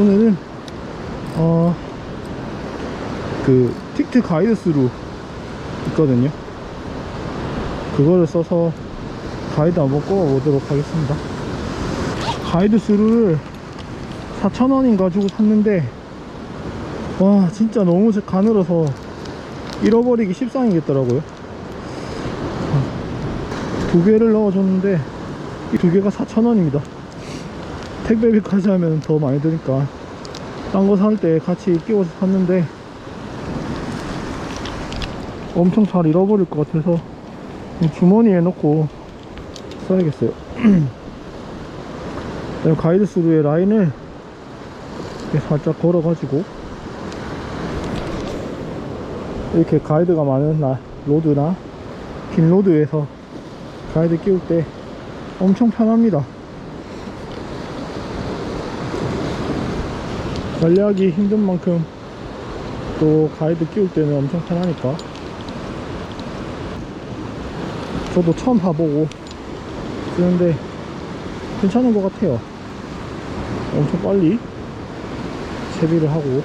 오늘은 어 그 틱트 가이드 스루 있거든요. 그거를 써서 가이드 한번 꼽아보도록 하겠습니다. 가이드 스루를 4,000원인가 주고 샀는데 와 진짜 너무 가늘어서 잃어버리기 십상이겠더라고요. 두 개를 넣어줬는데 이 두 개가 4,000원입니다. 택배비까지 하면 더 많이 드니까. 딴 거 살 때 같이 끼워서 샀는데 엄청 잘 잃어버릴 것 같아서 주머니에 넣고 써야겠어요. 가이드 스루의 라인을 살짝 걸어 가지고 이렇게 가이드가 많은 나, 로드나 긴 로드에서 가이드 끼울 때 엄청 편합니다. 관리하기 힘든 만큼 또 가이드 끼울 때는 엄청 편하니까 저도 처음 봐보고 쓰는데 괜찮은 것 같아요. 엄청 빨리 채비를 하고.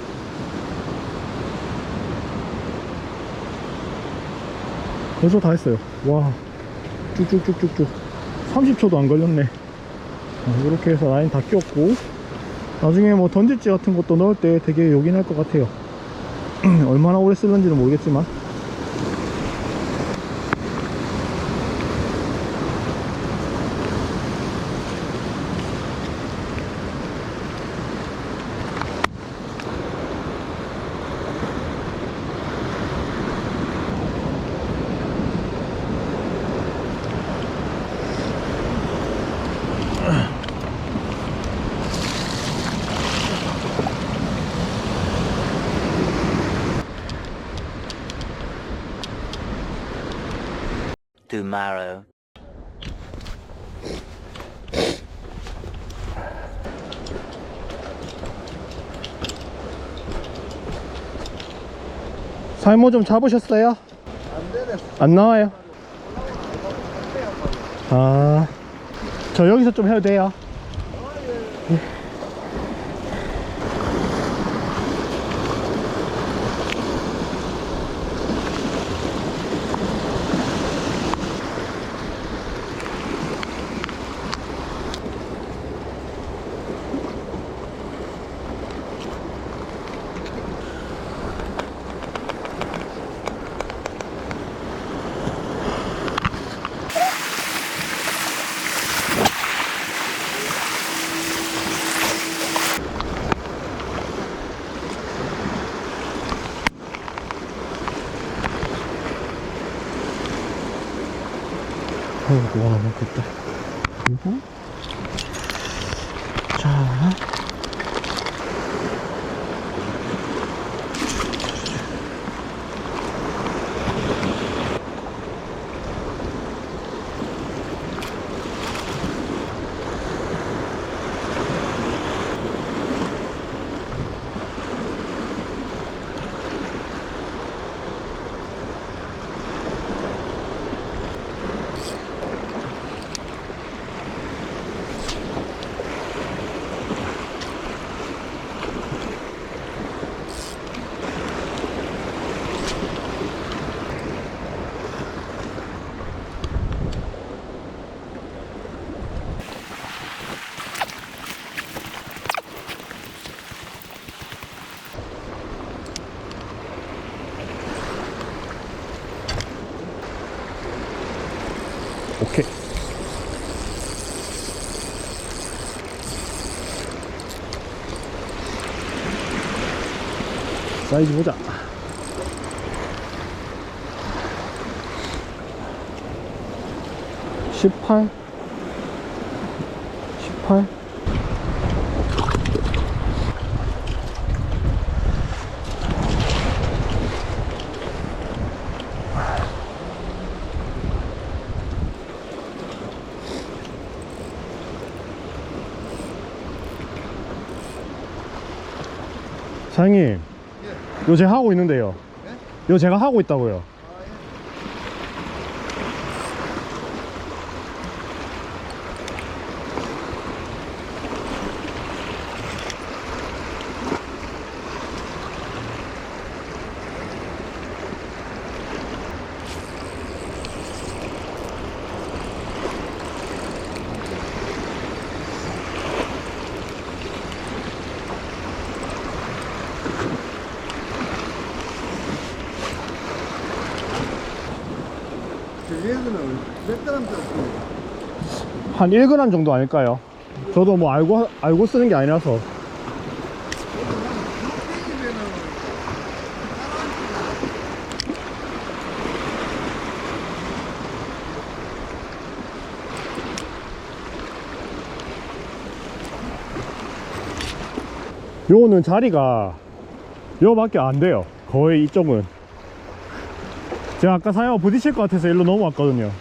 벌써 다 했어요. 와 쭉쭉쭉쭉쭉. 30초도 안 걸렸네. 어, 이렇게 해서 라인 다 끼웠고. 나중에 뭐 던질지 같은 것도 넣을 때 되게 요긴할 것 같아요. 얼마나 오래 쓸는지는 모르겠지만 tomorrow. 살모 좀 잡으셨어요? 안 나와요. 아, 저 여기서 좀 해도 돼요? 아이고, 와, 먹겠다. 그리고, 사이즈 보자. 18 18 사장님 요 제가 하고 있는데요. 요 제가 하고 있다고요. 한 1g 정도 아닐까요? 저도 뭐 알고, 알고 쓰는 게 아니라서. 요거는 자리가 요밖에 안 돼요. 거의 이쪽은. 제가 아까 사장님 부딪힐 것 같아서 일로 넘어왔거든요.